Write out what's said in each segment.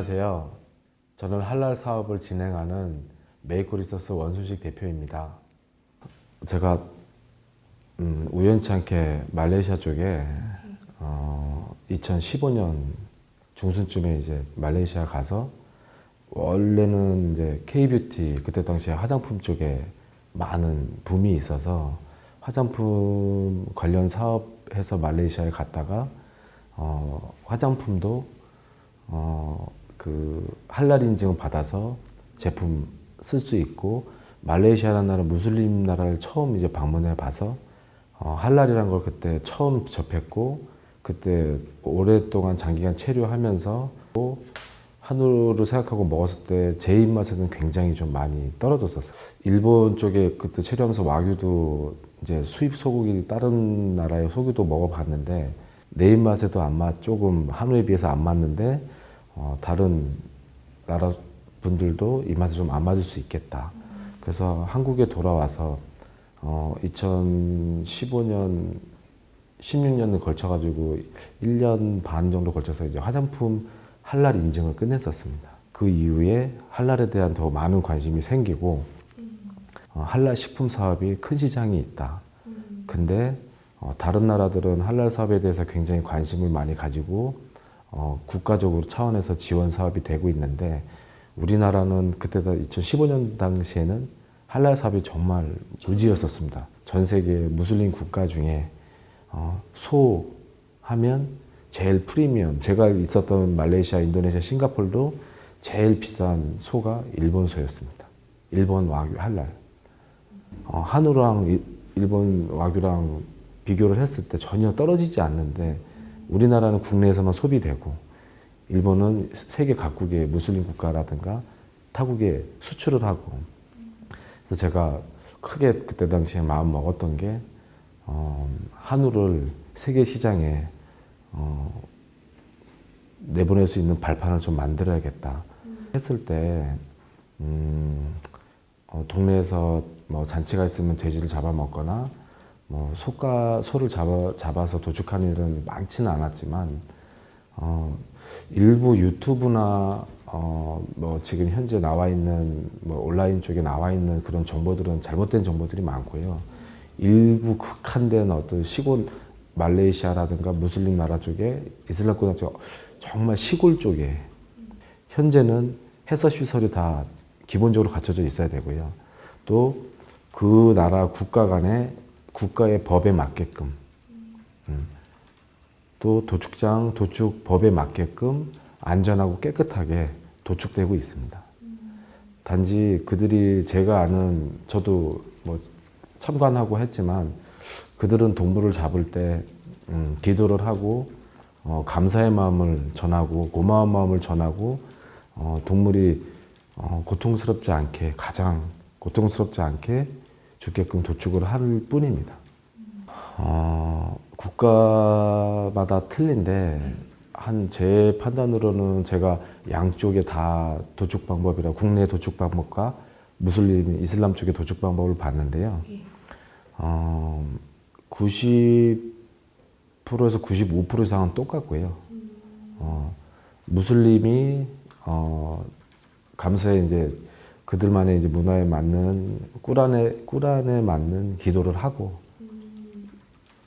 안녕하세요. 저는 할랄 사업을 진행하는 메이코 리서스 원순식 대표입니다. 제가 음, 우연치 않게 말레이시아 쪽에 어, 2015년 중순쯤에 이제 말레이시아 가서 원래는 이제 K뷰티 그때 당시에 화장품 쪽에 많은 붐이 있어서 화장품 관련 사업해서 말레이시아에 갔다가 어, 화장품도 어, 그 할랄 인증을 받아서 제품 쓸 수 있고 말레이시아라는 나라 무슬림 나라를 처음 이제 방문해 봐서 어, 할랄이란 걸 그때 처음 접했고 그때 오랫동안 장기간 체류하면서 또 한우를 생각하고 먹었을 때 제 입맛에는 굉장히 좀 많이 떨어졌었어요. 일본 쪽에 그때 체류하면서 와규도 이제 수입 소고기 다른 나라의 소고기도 먹어봤는데 내 입맛에도 안 맞, 조금 한우에 비해서 안 맞는데 어, 다른 나라 분들도 입맛에 좀 안 맞을 수 있겠다. 그래서 한국에 돌아와서 어, 2015년 16년을 걸쳐가지고 1년 반 정도 걸쳐서 이제 화장품 할랄 인증을 끝냈었습니다. 그 이후에 할랄에 대한 더 많은 관심이 생기고 어, 할랄 식품 사업이 큰 시장이 있다. 근데 어, 다른 나라들은 할랄 사업에 대해서 굉장히 관심을 많이 가지고 어, 국가적으로 차원에서 지원 사업이 되고 있는데 우리나라는 그때 2015년 당시에는 할랄 사업이 정말 무지였었습니다. 전 세계 무슬림 국가 중에 어, 소 하면 제일 프리미엄. 제가 있었던 말레이시아, 인도네시아, 싱가폴도 제일 비싼 소가 일본 소였습니다. 일본 와규 할랄. 어, 한우랑 일- 일본 와규랑 비교를 했을 때 전혀 떨어지지 않는데 우리나라는 국내에서만 소비되고 일본은 세계 각국의 무슬림 국가라든가 타국에 수출을 하고. 그래서 제가 크게 그때 당시에 마음 먹었던 게 어, 한우를 세계 시장에 어, 내보낼 수 있는 발판을 좀 만들어야겠다 했을 때 음, 어, 동네에서 뭐 잔치가 있으면 돼지를 잡아 먹거나 뭐 소가 소를 잡아 잡아서 도축하는 일은 많지는 않았지만 어, 일부 유튜브나 어, 뭐 지금 현재 나와 있는 뭐 온라인 쪽에 나와 있는 그런 정보들은 잘못된 정보들이 많고요. 일부 극한된 어떤 시골 말레이시아라든가 무슬림 나라 쪽에 이슬람권 쪽 정말 시골 쪽에 현재는 해서 시설이 다 기본적으로 갖춰져 있어야 되고요. 또 그 나라 국가 간의 국가의 법에 맞게끔 음, 또 도축장 도축 법에 맞게끔 안전하고 깨끗하게 도축되고 있습니다. 단지 그들이 제가 아는 저도 뭐 참관하고 했지만 그들은 동물을 잡을 때 음, 기도를 하고 어, 감사의 마음을 전하고 고마운 마음을 전하고 어, 동물이 어, 고통스럽지 않게 가장 고통스럽지 않게 죽게끔 도축을 할 뿐입니다. 어, 국가마다 틀린데 한 제 판단으로는 제가 양쪽에 다 도축 방법이라 국내 도축 방법과 무슬림 이슬람 쪽의 도축 방법을 봤는데요. 어, 90%에서 95% 이상은 똑같고요. 어, 무슬림이 어, 감사에 이제 그들만의 이제 문화에 맞는 꾸란에 꾸란에 맞는 기도를 하고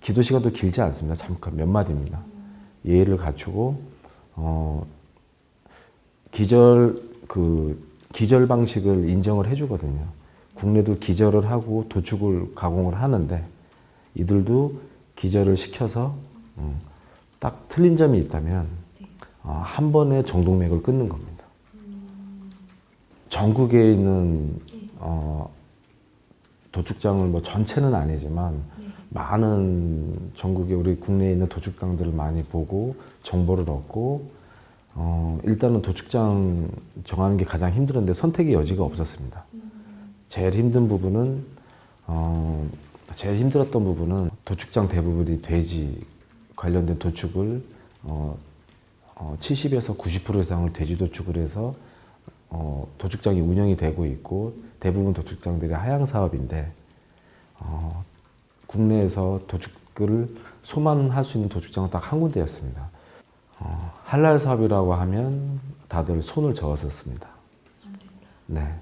기도 시간도 길지 않습니다. 잠깐 몇 마디입니다. 예의를 갖추고 어, 기절 그 기절 방식을 인정을 해주거든요. 국내도 기절을 하고 도축을 가공을 하는데 이들도 기절을 시켜서 음, 딱 틀린 점이 있다면 어, 한 번에 정동맥을 끊는 겁니다. 전국에 있는 어, 도축장을 뭐 전체는 아니지만 많은 전국에 우리 국내에 있는 도축장들을 많이 보고 정보를 얻고 어, 일단은 도축장 정하는 게 가장 힘들었는데 선택의 여지가 없었습니다. 제일 힘든 부분은 어, 제일 힘들었던 부분은 도축장 대부분이 돼지 관련된 도축을 어, 어, 70에서 90% 이상을 돼지 도축을 해서 어, 도축장이 운영이 되고 있고 대부분 도축장들이 하향 사업인데 어, 국내에서 도축을 소만할 수 있는 도축장은 딱 한 군데였습니다. 어, 할랄 사업이라고 하면 다들 손을 저었었습니다. 네.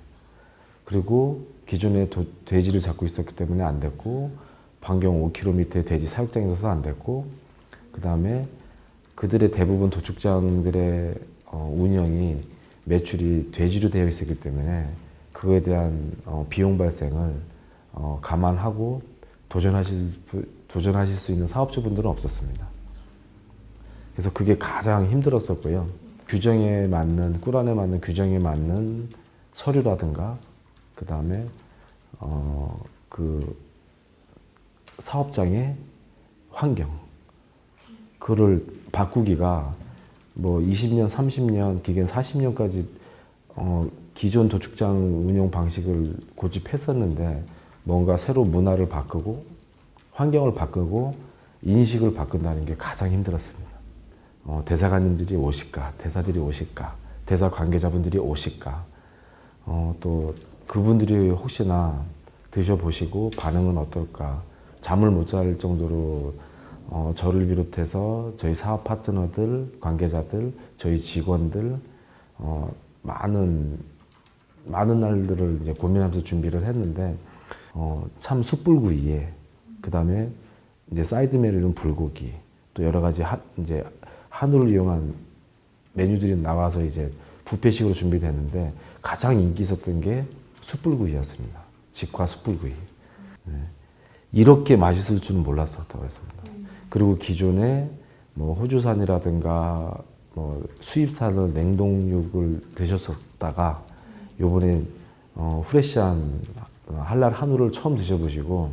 그리고 기존에 도- 돼지를 잡고 있었기 때문에 안 됐고 반경 5km의 돼지 사육장이 있어서 안 됐고 그 다음에 그들의 대부분 도축장들의 어, 운영이 매출이 돼지로 되어 있었기 때문에 그거에 대한 어, 비용 발생을 어, 감안하고 도전하실 부- 도전하실 수 있는 사업주분들은 없었습니다. 그래서 그게 가장 힘들었었고요. 규정에 맞는 꿀안에 맞는 규정에 맞는 서류라든가 그 다음에 어 그 사업장의 환경 그를 바꾸기가 뭐 20년, 30년, 기간 40년까지 어 기존 도축장 운영 방식을 고집했었는데 뭔가 새로 문화를 바꾸고 환경을 바꾸고 인식을 바꾼다는 게 가장 힘들었습니다. 어, 대사관님들이 오실까, 대사들이 오실까, 대사 관계자분들이 오실까, 어, 또 그분들이 혹시나 드셔보시고 반응은 어떨까, 잠을 못 잘 정도로 어, 저를 비롯해서 저희 사업 파트너들, 관계자들, 저희 직원들, 어, 많은, 많은 날들을 이제 고민하면서 준비를 했는데, 어, 참 숯불구이에, 그 다음에 이제 사이드 메뉴는 불고기, 또 여러 가지 한, 이제 한우를 이용한 메뉴들이 나와서 이제 뷔페식으로 준비됐는데 가장 인기 있었던 게 숯불구이였습니다. 직화 숯불구이. 네. 이렇게 맛있을 줄은 몰랐었다고 했습니다. 그리고 기존에 뭐 호주산이라든가 뭐 수입산을 냉동육을 드셨었다가 요번에 어, 프레시한 할랄 한우를 처음 드셔보시고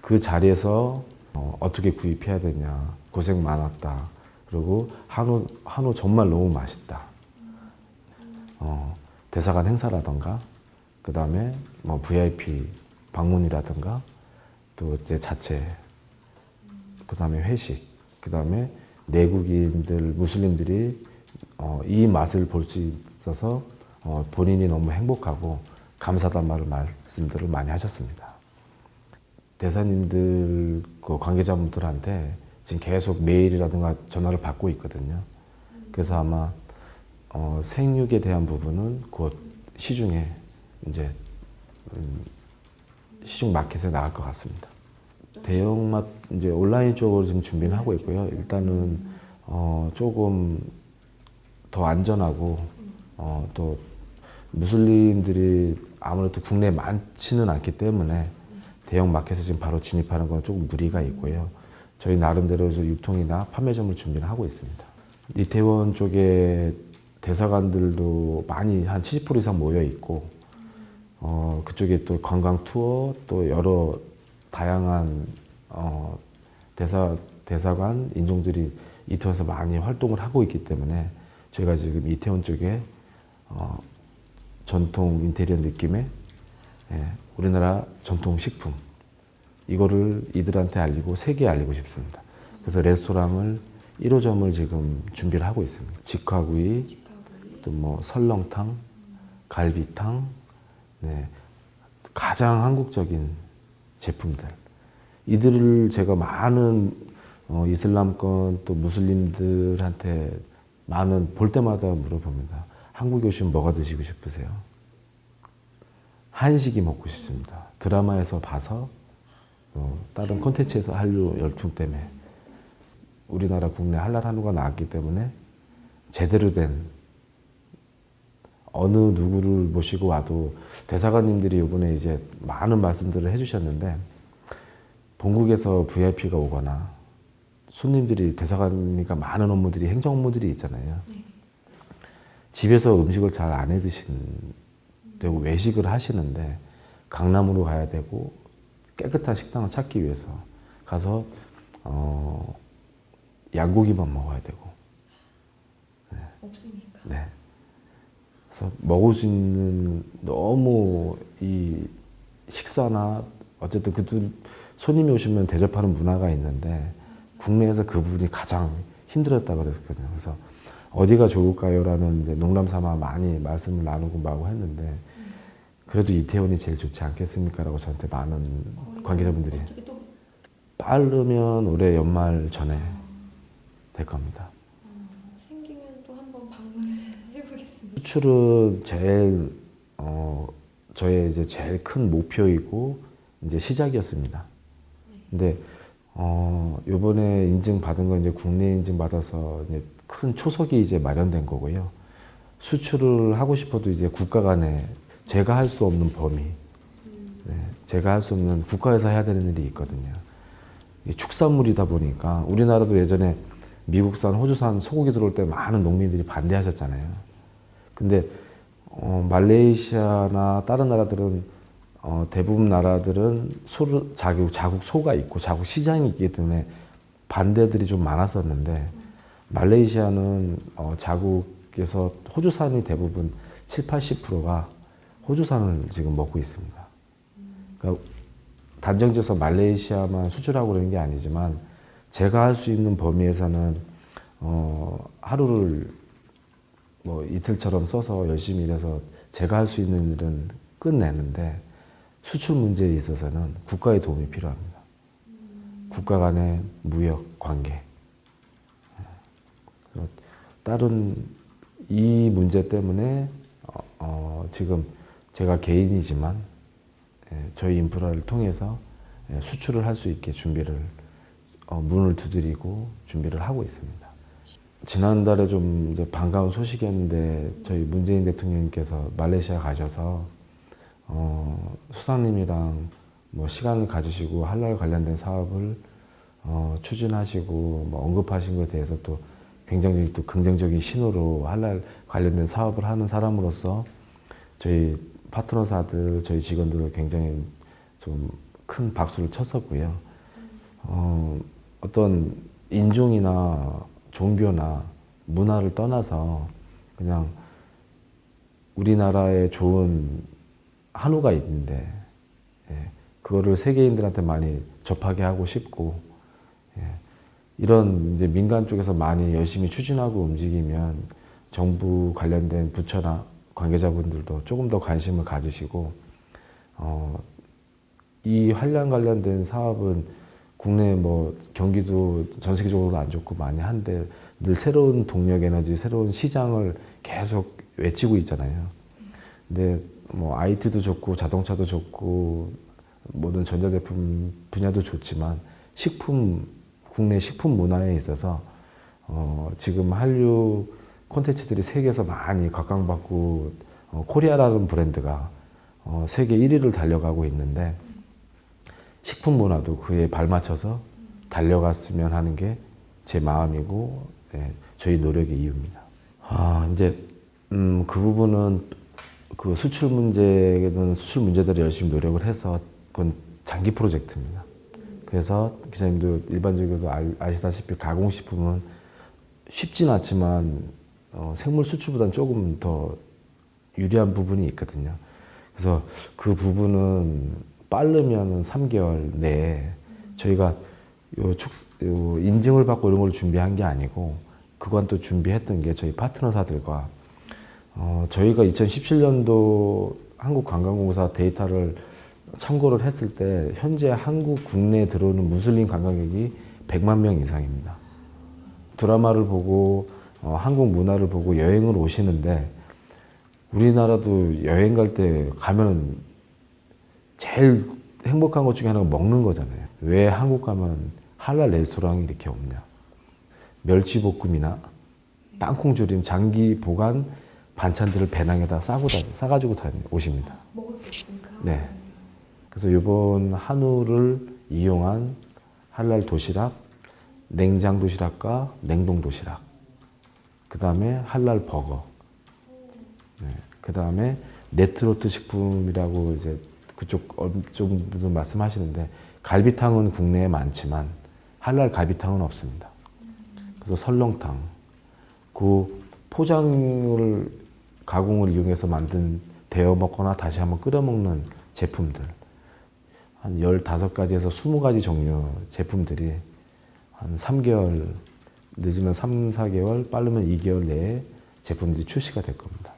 그 자리에서 어, 어떻게 구입해야 되냐 고생 많았다. 그리고 한우 한우 정말 너무 맛있다. 어, 대사관 행사라던가 그 다음에 뭐 VIP 방문이라든가 또 이제 자체 그 다음에 회식 그 다음에 내국인들 무슬림들이 어, 이 맛을 볼 수 있어서 어, 본인이 너무 행복하고 감사하다는 말을 말씀들을 많이 하셨습니다. 대사님들 그 관계자분들한테 지금 계속 메일이라든가 전화를 받고 있거든요. 그래서 아마 어, 생육에 대한 부분은 곧 시중에 이제 음, 시중 마켓에 나갈 것 같습니다. 대형마 이제 온라인 쪽으로 지금 준비는 하고 있고요. 일단은 어, 조금 더 안전하고 어, 또 무슬림들이 아무래도 국내에 많지는 않기 때문에 대형 마켓에 지금 바로 진입하는 건 조금 무리가 있고요. 저희 나름대로 저 유통이나 판매점을 준비를 하고 있습니다. 이태원 쪽에 대사관들도 많이 한 70% 이상 모여 있고 어, 그쪽에 또 관광 투어 또 여러 다양한 어, 대사 대사관 인종들이 이태원에서 많이 활동을 하고 있기 때문에 저희가 지금 이태원 쪽에 어, 전통 인테리어 느낌의 예, 우리나라 전통 식품 이거를 이들한테 알리고 세계에 알리고 싶습니다. 그래서 레스토랑을 1호점을 지금 준비를 하고 있습니다. 직화구이, 직화구이. 또뭐 설렁탕, 갈비탕, 네, 가장 한국적인 제품들. 이들을 제가 많은 어, 이슬람권 또 무슬림들한테 많은 볼 때마다 물어봅니다. 한국에 오시면 뭐가 드시고 싶으세요? 한식이 먹고 싶습니다. 드라마에서 봐서 어, 다른 콘텐츠에서 한류 열풍 때문에 우리나라 국내 한랄 한우가 나왔기 때문에 제대로 된 어느 누구를 모시고 와도 대사관님들이 이번에 이제 많은 말씀들을 해주셨는데 본국에서 VIP가 오거나 손님들이 대사관이니까 많은 업무들이 행정 업무들이 있잖아요. 네. 집에서 음식을 잘 안 해 드신 되고 외식을 하시는데 강남으로 가야 되고 깨끗한 식당을 찾기 위해서 가서 어 양고기만 먹어야 되고 없으니까. 네. 그래서 먹을 수 있는 너무 이 식사나 어쨌든 그들 손님이 오시면 대접하는 문화가 있는데 국내에서 그 부분이 가장 힘들었다고 그랬거든요. 그래서 어디가 좋을까요라는 이제 농담 삼아 많이 말씀을 나누고 마고 했는데 그래도 이태원이 제일 좋지 않겠습니까라고 저한테 많은 관계자분들이 빠르면 올해 연말 전에 될 겁니다. 어, 생기면 또 한번 방문을 해보겠습니다. 수출은 제일 어 저의 이제 제일 큰 목표이고 이제 시작이었습니다. 근데 어 요번에 인증 받은 건 이제 국내 인증 받아서 이제 큰 초석이 이제 마련된 거고요. 수출을 하고 싶어도 이제 국가 간에 제가 할 수 없는 범위, 네, 제가 할 수 없는 국가에서 해야 되는 일이 있거든요. 축산물이다 보니까 우리나라도 예전에 미국산, 호주산 소고기 들어올 때 많은 농민들이 반대하셨잖아요. 근데 어, 말레이시아나 다른 나라들은 어, 대부분 나라들은 소를 자국 자국 소가 있고 자국 시장이 있기 때문에 반대들이 좀 많았었는데 말레이시아는 어, 자국에서 호주산이 대부분 7, 80%가 호주산을 지금 먹고 있습니다. 그러니까 단정지어서 말레이시아만 수출하고 그러는 게 아니지만 제가 할 수 있는 범위에서는 어, 하루를 뭐 이틀처럼 써서 열심히 일해서 제가 할 수 있는 일은 끝내는데 수출 문제에 있어서는 국가의 도움이 필요합니다. 국가 간의 무역 관계. 그래서 다른 이 문제 때문에 어, 어, 지금 제가 개인이지만 예, 저희 인프라를 통해서 예, 수출을 할 수 있게 준비를 어, 문을 두드리고 준비를 하고 있습니다. 지난달에 좀 반가운 소식이었는데 저희 문재인 대통령님께서 말레이시아 가셔서 어, 수상님이랑 뭐 시간을 가지시고 한랄 관련된 사업을 어, 추진하시고 뭐 언급하신 것에 대해서 또 굉장히 또 긍정적인 신호로 한랄 관련된 사업을 하는 사람으로서 저희 파트너사들 저희 직원들을 굉장히 좀 큰 박수를 쳤었고요. 어, 어떤 인종이나 종교나 문화를 떠나서 그냥 우리나라에 좋은 한우가 있는데 예, 그거를 세계인들한테 많이 접하게 하고 싶고 예, 이런 이제 민간 쪽에서 많이 열심히 추진하고 움직이면 정부 관련된 부처나 관계자분들도 조금 더 관심을 가지시고 어, 이 한량 관련된 사업은 국내 뭐 경기도 전 세계적으로도 안 좋고 많이 한데 늘 새로운 동력 에너지, 새로운 시장을 계속 외치고 있잖아요. 근데 뭐 IT도 좋고 자동차도 좋고 모든 전자제품 분야도 좋지만 식품 국내 식품 문화에 있어서 어 지금 한류 콘텐츠들이 세계에서 많이 각광받고 어 코리아라는 브랜드가 어 세계 1위를 달려가고 있는데 식품 문화도 그에 발맞춰서 달려갔으면 하는 게 제 마음이고 예, 저희 노력의 이유입니다. 아 이제 음, 그 부분은 그 수출 문제는 수출 문제대로 열심히 노력을 해서 그건 장기 프로젝트입니다. 그래서 기자님도 일반적으로 알- 아시다시피 가공식품은 쉽진 않지만 어, 생물 수출보다는 조금 더 유리한 부분이 있거든요. 그래서 그 부분은 빠르면 3개월 내에 저희가 요, 축, 요 인증을 받고 이런 걸 준비한 게 아니고 그건 또 준비했던 게 저희 파트너사들과 어, 저희가 2017년도 한국관광공사 데이터를 참고를 했을 때 현재 한국 국내에 들어오는 무슬림 관광객이 100만 명 이상입니다. 드라마를 보고 어, 한국 문화를 보고 여행을 오시는데 우리나라도 여행 갈 때 가면 제일 행복한 것 중에 하나가 먹는 거잖아요. 왜 한국 가면 할랄 레스토랑이 이렇게 없냐? 멸치볶음이나 땅콩조림, 장기 보관 반찬들을 배낭에다 싸고 다 싸가지고 다니 오십니다. 먹을 게 없으니까. 네. 그래서 이번 한우를 이용한 할랄 도시락, 냉장 도시락과 냉동 도시락, 그 다음에 할랄 버거, 네. 그 다음에 네트로트 식품이라고 이제 그쪽 좀 말씀하시는데 갈비탕은 국내에 많지만 할랄 갈비탕은 없습니다. 그래서 설렁탕, 그 포장을 가공을 이용해서 만든 데워 먹거나 다시 한번 끓여 먹는 제품들 한 15가지에서 20가지 종류 제품들이 한 3개월 늦으면 3, 4개월 빠르면 2개월 내에 제품들이 출시가 될 겁니다.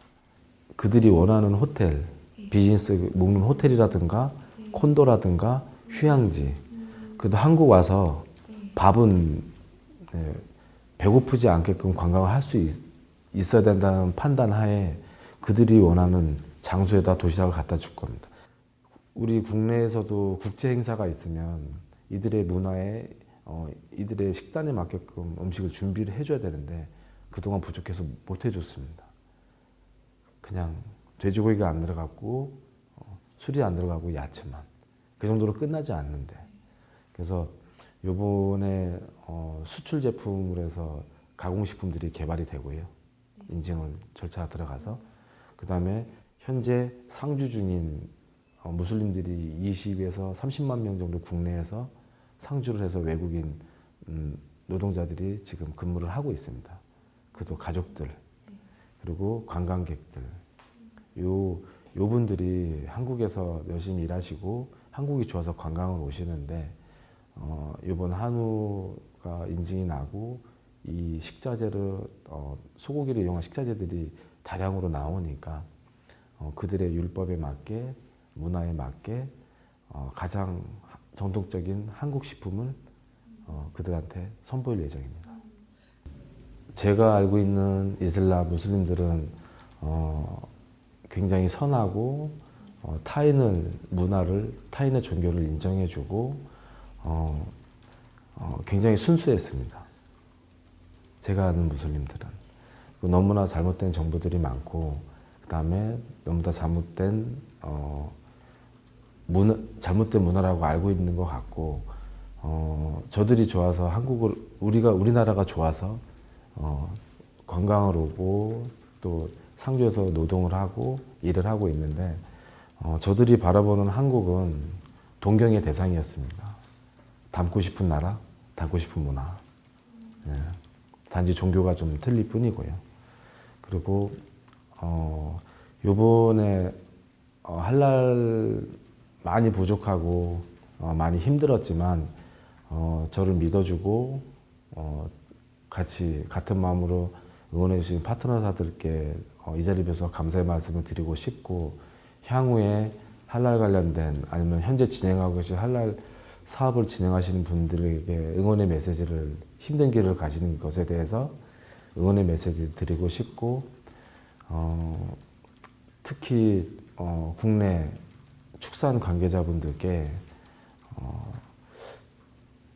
그들이 원하는 호텔, 비즈니스 묵는 호텔이라든가 콘도라든가 휴양지 그래도 한국 와서 밥은 예, 배고프지 않게끔 관광을 할 수 있어야 된다는 판단 하에 그들이 원하는 장소에다 도시락을 갖다 줄 겁니다. 우리 국내에서도 국제 행사가 있으면 이들의 문화에 어, 이들의 식단에 맞게끔 음식을 준비를 해줘야 되는데 그동안 부족해서 못 해줬습니다. 그냥 돼지고기가 안 들어갔고 어, 술이 안 들어가고 야채만. 그 정도로 끝나지 않는데. 그래서 요번에 어, 수출 제품으로 해서 가공식품들이 개발이 되고요. 인증을 절차가 들어가서. 그 다음에 현재 상주 중인 어, 무슬림들이 20에서 30만 명 정도 국내에서 상주를 해서 외국인 음, 노동자들이 지금 근무를 하고 있습니다. 그도 가족들 그리고 관광객들 요 요 분들이 한국에서 열심히 일하시고 한국이 좋아서 관광을 오시는데 어, 이번 한우가 인증이 나고 이 식자재를 어, 소고기를 이용한 식자재들이 다량으로 나오니까 어, 그들의 율법에 맞게 문화에 맞게 어, 가장 정통적인 한국 식품을 어, 그들한테 선보일 예정입니다. 제가 알고 있는 이슬람 무슬림들은 어, 굉장히 선하고 어, 타인을 문화를 타인의 종교를 인정해주고 어, 어, 굉장히 순수했습니다. 제가 아는 무슬림들은 너무나 잘못된 정보들이 많고 그 다음에 너무나 잘못된 어, 문화, 잘못된 문화라고 알고 있는 것 같고 어, 저들이 좋아서 한국을 우리가 우리나라가 좋아서 어, 관광을 오고 또 상주에서 노동을 하고 일을 하고 있는데 어, 저들이 바라보는 한국은 동경의 대상이었습니다. 닮고 싶은 나라, 닮고 싶은 문화. 예. 단지 종교가 좀 틀릴 뿐이고요. 그리고 어, 요번에 어, 할랄 많이 부족하고 어, 많이 힘들었지만 어, 저를 믿어주고 어, 같이 같은 마음으로 응원해 주신 파트너사들께 어, 이 자리에 서 감사의 말씀을 드리고 싶고 향후에 할랄 관련된 아니면 현재 진행하고 계신 할랄 사업을 진행하시는 분들에게 응원의 메시지를 힘든 길을 가시는 것에 대해서 응원의 메시지를 드리고 싶고 어, 특히 어, 국내 축산 관계자분들께 어,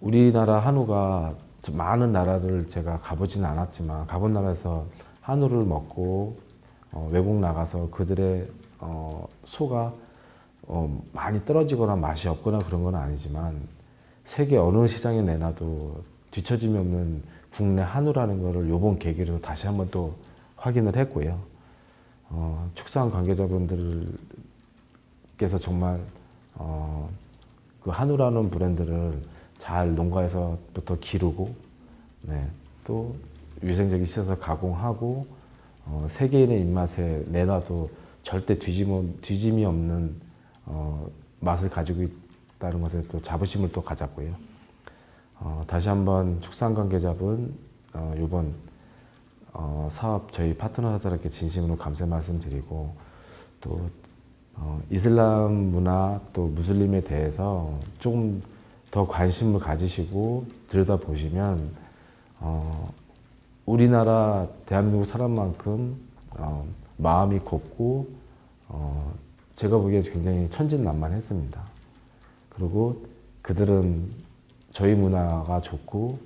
우리나라 한우가 좀 많은 나라를 제가 가보지는 않았지만 가본 나라에서 한우를 먹고 어, 외국 나가서 그들의 어, 소가 어, 많이 떨어지거나 맛이 없거나 그런 건 아니지만 세계 어느 시장에 내놔도 뒤처짐이 없는 국내 한우라는 것을 요번 계기로 다시 한번 또 확인을 했고요. 어, 축산 관계자분들께서 정말 어, 그 한우라는 브랜드를 잘 농가에서부터 기르고 네, 또 위생적인 시설에서 가공하고 어, 세계인의 입맛에 내놔도 절대 뒤짐, 뒤짐이 없는 어, 맛을 가지고 있다는 것에 또 자부심을 또 가졌고요. 어, 다시 한번 축산 관계자분 어, 이번 어, 사업 저희 파트너들에게 진심으로 감사 말씀드리고 또 어, 이슬람 문화 또 무슬림에 대해서 조금 더 관심을 가지시고 들여다보시면 어, 우리나라 대한민국 사람만큼 어, 마음이 곱고 어, 제가 보기에 굉장히 천진난만했습니다. 그리고 그들은 저희 문화가 좋고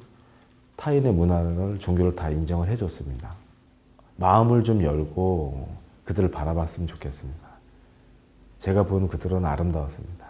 타인의 문화를 종교를 다 인정을 해줬습니다. 마음을 좀 열고 그들을 바라봤으면 좋겠습니다. 제가 본 그들은 아름다웠습니다.